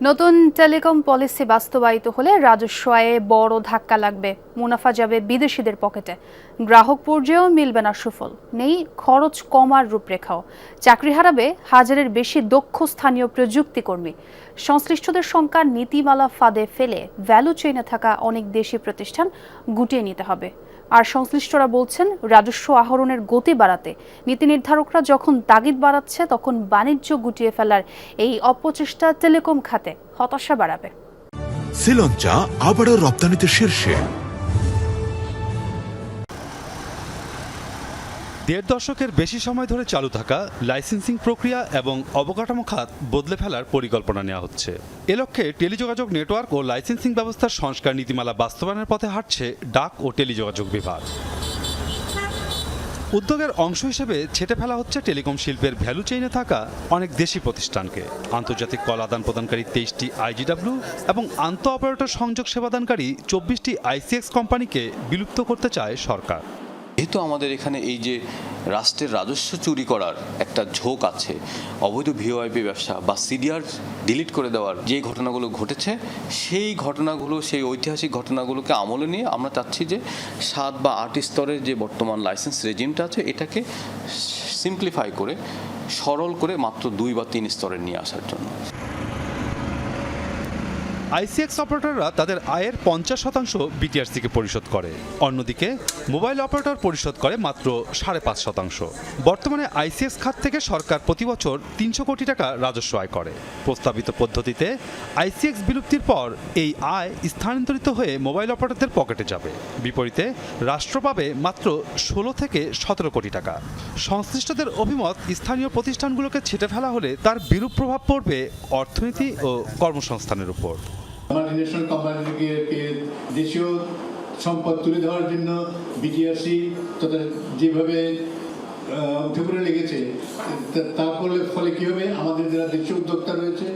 নতুন telecom policy বাস্তবায়িত হলে রাজস্ব আয়ে বড় ধাক্কা লাগবে, মুনাফা যাবে বিদেশিদের পকেটে। গ্রাহক পর্যায়েও মিলবে না সুফল, নেই খরচ কমার রূপরেখাও। চাকরি হারাবে হাজারের বেশি দক্ষ স্থানীয় প্রযুক্তি কর্মী সংশ্লিষ্টদের সংখ্যা নীতিমালা ফাঁদে ফেলে ভ্যালু চেইনে থাকা অনেক দেশি প্রতিষ্ঠান গুটিয়ে নিতে হবে। আর সংশ্লিষ্টরা বলছেন, রাজস্ব আহরণের গতি বাড়াতে নীতি নির্ধারকরা যখন তাগিদ বাড়াচ্ছে, তখন বাণিজ্য গুটিয়ে ফেলার এই অপচেষ্টা টেলিকম খাতে হতাশা বাড়াবে। শ্রীলঞ্চা আবারও রপ্তানিতে শীর্ষে। দেড় দশকের বেশি সময় ধরে চালু থাকা লাইসেন্সিং প্রক্রিয়া এবং অবকাঠামো খাত বদলে ফেলার পরিকল্পনা নেওয়া হচ্ছে। এ লক্ষ্যে টেলিযোগাযোগ নেটওয়ার্ক ও লাইসেন্সিং ব্যবস্থার সংস্কার নীতিমালা বাস্তবায়নের পথে হাঁটছে ডাক ও টেলিযোগাযোগ বিভাগ। উদ্যোগের অংশ হিসেবে ছেটে ফেলা হচ্ছে টেলিকম শিল্পের ভ্যালু চেইনে থাকা অনেক দেশি প্রতিষ্ঠানকে। আন্তর্জাতিক কল আদান প্রদানকারী তেইশটি আইজিডাব্লিউ এবং আন্তঃ অপারেটর সংযোগ সেবাদানকারী চব্বিশটি আইসিএক্স কোম্পানিকে বিলুপ্ত করতে চায় সরকার। যেহেতু আমাদের এখানে এই যে রাষ্ট্রের রাজস্ব চুরি করার একটা ঝোঁক আছে, অবৈধ ভিওআইপি ব্যবসা বা সিডিআর ডিলিট করে দেওয়ার যে ঘটনাগুলো ঘটেছে, সেই ঘটনাগুলো, সেই ঐতিহাসিক ঘটনাগুলোকে আমলে নিয়ে আমরা চাচ্ছি যে সাত বা আট স্তরের যে বর্তমান লাইসেন্স রেজিমটা আছে, এটাকে সিম্পলিফাই করে, সরল করে মাত্র দুই বা তিন স্তরে নিয়ে আসার জন্য। আইসিএক্স অপারেটররা তাদের আয়ের পঞ্চাশ শতাংশ বিটিআরসিকে পরিশোধ করে। অন্যদিকে, মোবাইল অপারেটর পরিশোধ করে মাত্র সাড়ে পাঁচ শতাংশ। বর্তমানে আইসিএক্স খাত থেকে সরকার প্রতি বছর তিনশো কোটি টাকা রাজস্ব আয় করে। প্রস্তাবিত পদ্ধতিতে আইসিএক্স বিলুপ্তির পর এই আয় স্থানান্তরিত হয়ে মোবাইল অপারেটরদের পকেটে যাবে। বিপরীতে, রাষ্ট্র পাবে মাত্র ষোলো থেকে সতেরো কোটি টাকা। সংশ্লিষ্টদের অভিমত স্থানীয় প্রতিষ্ঠানগুলোকে ছেটে ফেলা হলে তার বিরূপ প্রভাব পড়বে অর্থনীতি ও কর্মসংস্থানের উপর। মাল্টিন্যাশনাল কোম্পানিকে দেশীয় সম্পদ তুলে ধরার জন্য বিটিআরসি তথা যেভাবে উঠে পড়ে লেগেছে তার ফলে ফলে কী হবে? আমাদের যারা দেশীয় উদ্যোক্তা রয়েছে,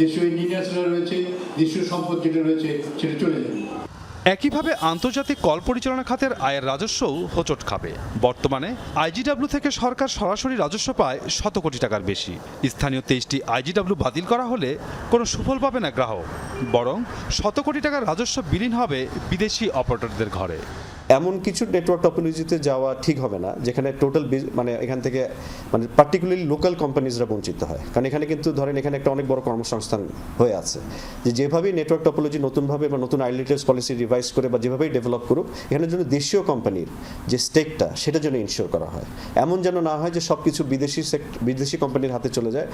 দেশীয় ইঞ্জিনিয়ার্সরা রয়েছে, দেশীয় সম্পদ যেটা রয়েছে, সেটা চলে যাবে। একইভাবে আন্তর্জাতিক কল পরিচালনা খাতের আয়ের রাজস্বও হোঁচট খাবে। বর্তমানে আইজিডাব্লিউ থেকে সরকার সরাসরি রাজস্ব পায় শত কোটি টাকার বেশি। স্থানীয় তেইশটি আইজিডাব্লিউ বাতিল করা হলে কোনো সুফল পাবে না গ্রাহক। বরং শত কোটি টাকার রাজস্ব বিলীন হবে বিদেশি অপারেটরদের ঘরে। এমন কিছু নেটওয়ার্ক টপোলজিতে যাওয়া ঠিক হবে না, যেখানে টোটাল মানে এখান থেকে মানে পার্টিকুলারলি লোকাল কোম্পানিজরা বঞ্চিত হয়। কারণ এখানে কিন্তু ধরেন এখানে একটা অনেক বড় কর্মসংস্থান হয়ে আছে। যে যেভাবেই নেটওয়ার্ক টপোলজি নতুনভাবে বা নতুন আইলিটার্স পলিসি রিভাইজ করে বা যেভাবেই ডেভেলপ করুক এখানের জন্য দেশীয় কোম্পানির যে স্টেকটা সেটা যেন ইনশিওর করা হয়। এমন যেন না হয় যে সব কিছু বিদেশি বিদেশি কোম্পানির হাতে চলে যায়।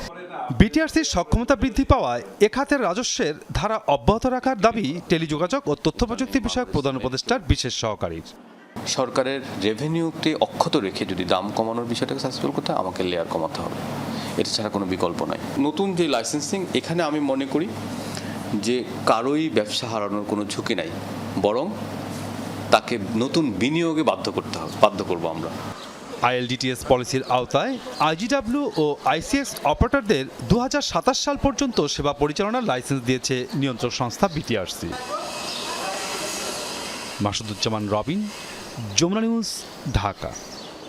বিটিআরসির সক্ষমতা বৃদ্ধি পাওয়ায় এ খাতের রাজস্বের ধারা অব্যাহত রাখার দাবি টেলিযোগাযোগ ও তথ্য প্রযুক্তি বিষয়ক প্রধান উপদেষ্টার বিশেষ সহকারীর। সরকারের রেভিনিউকে অক্ষত রেখে যদি দাম কমানোর বিষয়টাকে সাকসেসফুল করতে আমাকে লেয়ার কমাতে হবে। এটা ছাড়া কোনো বিকল্প নাই। নতুন যে লাইসেন্সিং এখানে আমি মনে করি যে কারোই ব্যবসা হারানোর কোনো ঝুঁকি নাই। বরং তাকে নতুন বিনিয়োগে বাধ্য করতে হবে, বাধ্য করব আমরা। আইএলডিটিএস পলিসির আওতায় আইজিডাব্লিউ ও আইসিএস অপারেটরদের দু হাজার সাতাশ সাল পর্যন্ত সেবা পরিচালনার লাইসেন্স দিয়েছে নিয়ন্ত্রক সংস্থা বিটিআরসি। মাসুদুজ্জামান রবিন, যমুনা নিউজ, ঢাকা।